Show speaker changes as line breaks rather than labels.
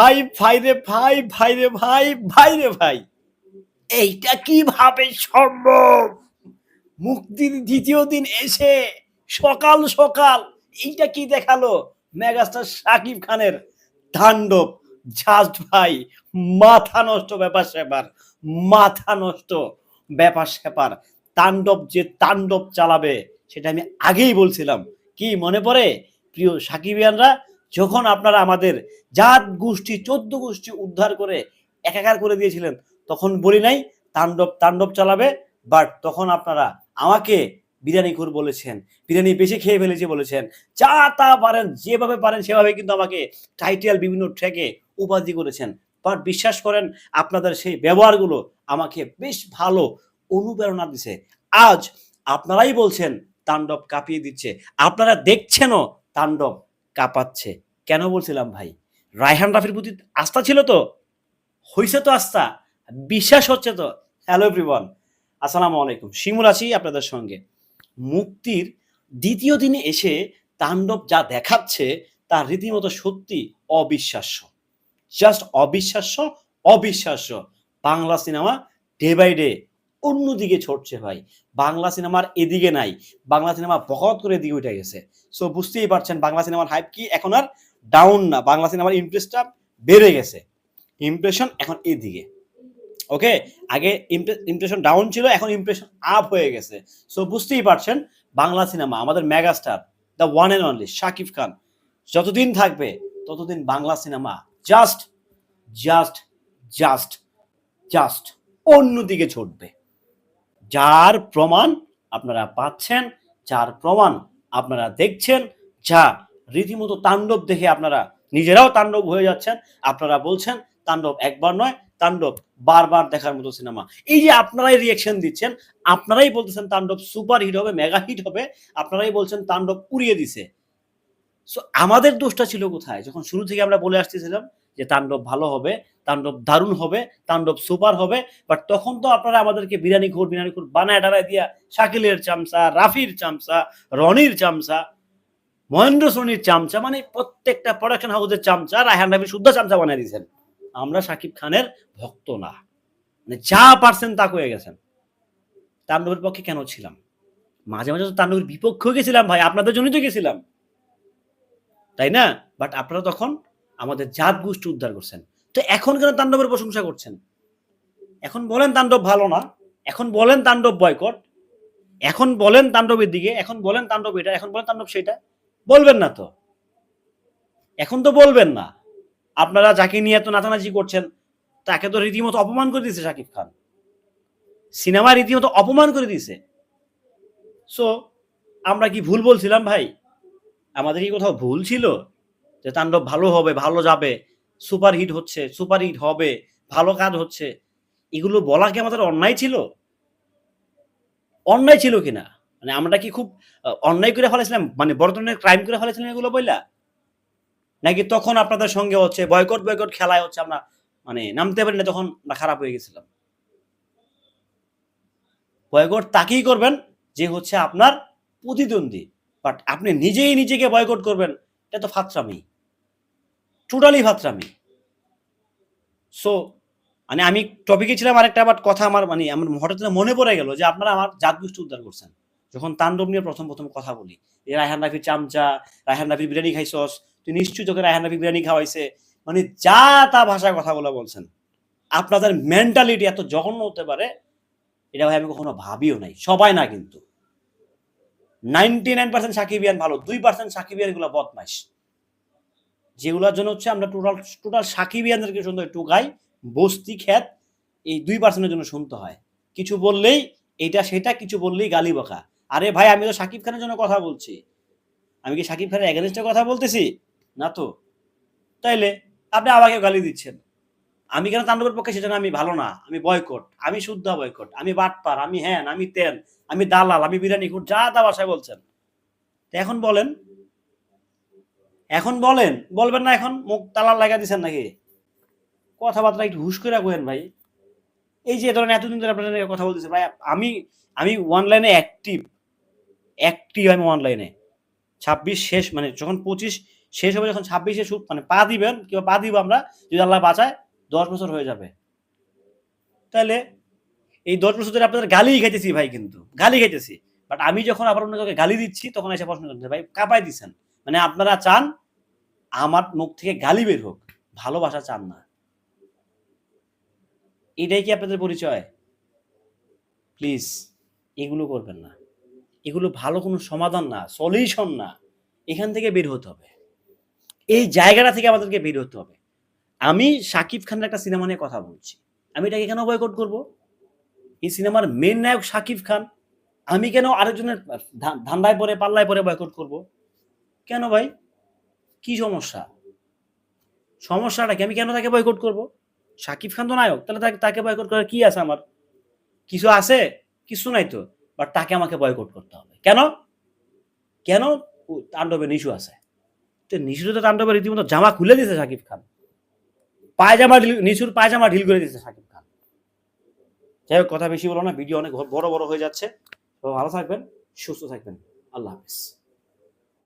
ভাই ভাই রে ভাই ভাই রে ভাই ভাই রে ভাই। এইটা কীভাবে সম্ভব? মুক্তির দ্বিতীয় দিন এসে সকাল সকাল এইটা কি দেখাল? মেগাস্টার সাকিব খানের তাণ্ডব। জাস্ট ভাই, মাথা নষ্ট ব্যাপার স্যাপার, মাথা নষ্ট ব্যাপার স্যাপার। তাণ্ডব যে তাণ্ডব চালাবে, সেটা আমি আগেই বলছিলাম। কি মনে পড়ে? প্রিয় সাকিবিয়ানরা যখন আপনারা আমাদের জাত গোষ্ঠী, চোদ্দ গোষ্ঠী উদ্ধার করে একাকার করে দিয়েছিলেন, তখন বলি নাই, তাণ্ডব তাণ্ডব চালাবে বাট তখন আপনারা আমাকে বিরিয়ানি খুর বলেছেন বিরিয়ানি বেশি খেয়ে ফেলেছে বলেছেন, যা তা পারেন, যেভাবে পারেন, সেভাবে কিন্তু আমাকে টাইটেল বিভিন্ন ট্র্যাকে উপাধি করেছেন। বাট বিশ্বাস করেন, আপনাদের সেই ব্যবহারগুলো আমাকে বেশ ভালো অনুপ্রেরণা দিছে। আজ আপনারাই বলছেন, তাণ্ডব কাঁপিয়ে দিচ্ছে। আপনারা দেখছেনও তাণ্ডব। কাঁপাচ্ছে। কেন বলছিলাম ভাই? রায়হান রাফির প্রতি আস্থা ছিল তো? হইছে তো আস্থা। বিশ্বাস হচ্ছে তো। হ্যালো এভরিওয়ান আসসালামু আলাইকুম। শিমুল আছি আপনাদের সঙ্গে। মুক্তির দ্বিতীয় দিনে এসে তাণ্ডব যা দেখাচ্ছে, তা রীতিমতো সত্যি অবিশ্বাস্য। জাস্ট অবিশ্বাস্য অবিশ্বাস্য। Bangla cinema day by day অন্যদিকে ছড়ছে ভাই। বাংলা সিনেমার এদিকে নাই। বাংলা সিনেমা বকত করে এদিকে উঠে গেছে। সো বুঝতেই পারছেন, বাংলা সিনেমার হাইপ কি এখন আর ডাউন না। বাংলা সিনেমার ইমপ্রেসটা বেড়ে গেছে। ইমপ্রেশন এখন এদিকে। ওকে আগে ইমপ্রেশন ডাউন ছিল, এখন ইমপ্রেশন আপ হয়ে গেছে। সো বুঝতেই পারছেন, বাংলা সিনেমা, আমাদের megastar the one and only Shakib Khan, যতদিন থাকবে, ততদিন Bangla cinema just just just just অন্যদিকে ছুটবে। যার প্রমাণ আপনারা পাচ্ছেন, যার প্রমাণ আপনারা দেখছেন, যা রীতিমতো তাণ্ডব দেখে আপনারা নিজেরাও তাণ্ডব হয়ে যাচ্ছেন। আপনারা বলছেন, তাণ্ডব একবার নয়, তাণ্ডব বারবার দেখার মতো সিনেমা। এই যে আপনারাই রিয়েকশন দিচ্ছেন, আপনারাই বলতেছেন তাণ্ডব সুপার হিট হবে মেগা হিট হবে, আপনারাই বলছেন তাণ্ডব উড়িয়ে দিছে। সো আমাদের দোষটা ছিল কোথায়? যখন শুরু থেকে আমরা বলে আসতেছিলাম যে তাণ্ডব ভালো হবে, তাণ্ডব দারুণ হবে, তাণ্ডব সুপার হবে বাট তখন তো আপনারা আমাদেরকে বিরিয়ানি খোর বিরিয়ানি খোর বানায় ডানায় দিয়া শাকিলের চামচা, রাফির চামচা, রনির চামচা, মহেন্দ্র সোনির চামচা মানে প্রত্যেকটা প্রোডাকশন হাউসের চামচা, রায়হান রাফি শুদ্ধ চামচা বানিয়ে দিয়েছেন। আমরা শাকিব খানের ভক্ত না। মানে যা পারছেন তা হয়ে গেছেন। তাণ্ডবের পক্ষে কেন ছিলাম? মাঝে মাঝে তো তাণ্ডবের বিপক্ষেও গেছিলাম ভাই, আপনাদের জন্যই তো গেছিলাম। তাই না? বাট আপনারা তখন আমাদের জাত গোষ্ঠী উদ্ধার করছেন। তো এখন কেন তাণ্ডবের প্রশংসা করছেন? এখন বলেন তাণ্ডব ভালো না, এখন বলেন তাণ্ডব বয়কট, এখন বলেন তাণ্ডবের দিকে, এখন বলেন তাণ্ডব এটা, এখন বলেন তাণ্ডব সেটা, বলবেন না তো। এখন তো বলবেন না। আপনারা যাকে নিয়ে এত নাচানাচি করছেন, তাকে তো রীতিমতো অপমান করে দিয়েছে শাকিব খান। সিনেমা রীতিমতো অপমান করে দিয়েছে। সো আমরা কি ভুল বলছিলাম ভাই? আমাদের কি কোথাও ভুল ছিল? যে তাণ্ডব ভালো হবে, ভালো যাবে, সুপার হিট হচ্ছে, সুপার হিট হবে, ভালো কাজ হচ্ছে, এগুলো বলা কি আমাদের অন্যায় ছিল? অন্যায় ছিল কিনা? মানে আমরা কি খুব অন্যায় করে ফেলেছিলাম? মানে বড় ধরনের ক্রাইম করে ফেলেছিলাম এগুলো বইলা? নাকি তখন আপনাদের সঙ্গে হচ্ছে বয়কট বয়কট খেলায় হচ্ছে আমরা মানে নামতে পারি না, তখন খারাপ হয়ে গেছিলাম। বয়কট তাকেই করবেন যে হচ্ছে আপনার প্রতিদ্বন্দ্বী। বাট আপনি নিজেই নিজেকে বয়কট করবেন, এটা তো ফাতরামি টোটালি ফাতরামি সো মানে আমি টপিকে ছিলাম আরেকটা বাট কথা আমার মানে আমার হঠাৎ মনে পড়ে গেল যে আপনারা আমার জাত গোষ্ঠী উদ্ধার করছেন। যখন তাণ্ডব নিয়ে প্রথম প্রথম কথা বলি, যে রায়হান রাফির চামচা, রায়হান রাফির বিরিয়ানি খাইছস, তুই নিশ্চয়ই তোকে রায়হান রাফি বিরিয়ানি খাওয়াইছে। মানে যা তা ভাষায় কথা কথাগুলো বলছেন, আপনাদের মেন্টালিটি এত জঘন্য হতে পারে, এটা ভাই আমি কখনো ভাবিও নাই, সবাই না কিন্তু। নাইনটি নাইন পার্সেন্ট সাকিবিয়ান ভালো, দুই পার্সেন্ট সাকিবিয়ানগুলো বদমাইশ। যেগুলোর জন্য হচ্ছে আমরা টোটাল টোটাল সাকিবিয়ানদেরকে শুনতে হয় টুকাই বস্তি খ্যাত এই দুই পার্সেন্টের জন্য শুনতে হয়। কিছু বললেই এটা সেটা, কিছু বললেই গালি বকা। আরে ভাই, আমি তো সাকিব খানের জন্য কথা বলছি। আমি কি সাকিব খানের এগেনস্টে কথা বলতেছি? না তো। তাইলে আপনি আমাকে গালি দিচ্ছেন। আমি কেন তাণ্ডবের পক্ষে সেজন্য আমি ভালো না। আমি বয়কট আমি শুদ্ধ বয়কট আমি বাটপার, আমি হ্যান, আমি তেন, আমি দালাল, আমি বিরিয়ানি খুব যা তা বাসায় বলছেন। তো এখন বলেন এখন বলেন, বলবেন না এখন? মুখ তালার লাগা দিচ্ছেন নাকি? কথাবার্তা একটু হুশ করে রাখবেন ভাই। এই যে ধরেন এতদিন ধরে আপনার কথা বলতেছে, ভাই, আমি আমি অনলাইনে অ্যাক্টিভ অ্যাক্টিভ আমি অনলাইনে ছাব্বিশ শেষ মানে যখন পঁচিশ শেষ হবে, যখন ছাব্বিশে মানে পা দিবেন, কিংবা পা দিব আমরা, যদি আল্লাহ বাঁচায়, দশ বছর হয়ে যাবে। তাহলে এই দশ বছর ধরে আপনাদের গালি খাইতেছি ভাই কিন্তু, গালি খাইতেছি। বাট আমি যখন আবার অন্য কাউকে গালি দিচ্ছি, তখন এসে প্রশ্ন করতে ভাই কাপাই দিচ্ছেন মানে আপনারা চান আমার মুখ থেকে গালি বের হোক, ভালোবাসা চান না। এটাই কি আপনাদের পরিচয়? প্লিজ এগুলো করবেন না। এগুলো ভালো কোনো সমাধান না সলিউশন না। এখান থেকে বের হতে হবে। এই জায়গাটা থেকে আমাদেরকে বের হতে হবে। আমি শাকিব খানের একটা সিনেমা নিয়ে কথা বলছি। আমি এটাকে কেন বয়কট করব? এই সিনেমার মেন নায়ক শাকিব খান। আমি কেন আরেকজনের ধান্দায় পরে পাল্লায় পরে বয়কট করব? কেন ভাই? কি সমস্যা? সমস্যাটা কি আমি কেন তাকে বয়কট করব? শাকিব খান তো নায়ক, তাহলে তাকে তাকে বয়কট করার কি আছে আমার? কিছু আছে? কিছু নাই তো। বাট তাকে আমাকে বয়কট করতে হবে। কেন? কেন? তাণ্ডবে নিশু আছে। তো নিশুর তো তাণ্ডবে রীতিমতো জামা খুলে দিয়েছে শাকিব খান। পায়জামা নিশুর পায়জামা ঢিল করে দিয়েছে শাকিব খান। যাই হোক, কথা বেশি বলো না, ভিডিও অনেক বড় বড় হয়ে যাচ্ছে। ভালো থাকবেন, সুস্থ থাকবেন। আল্লাহ হাফিজ।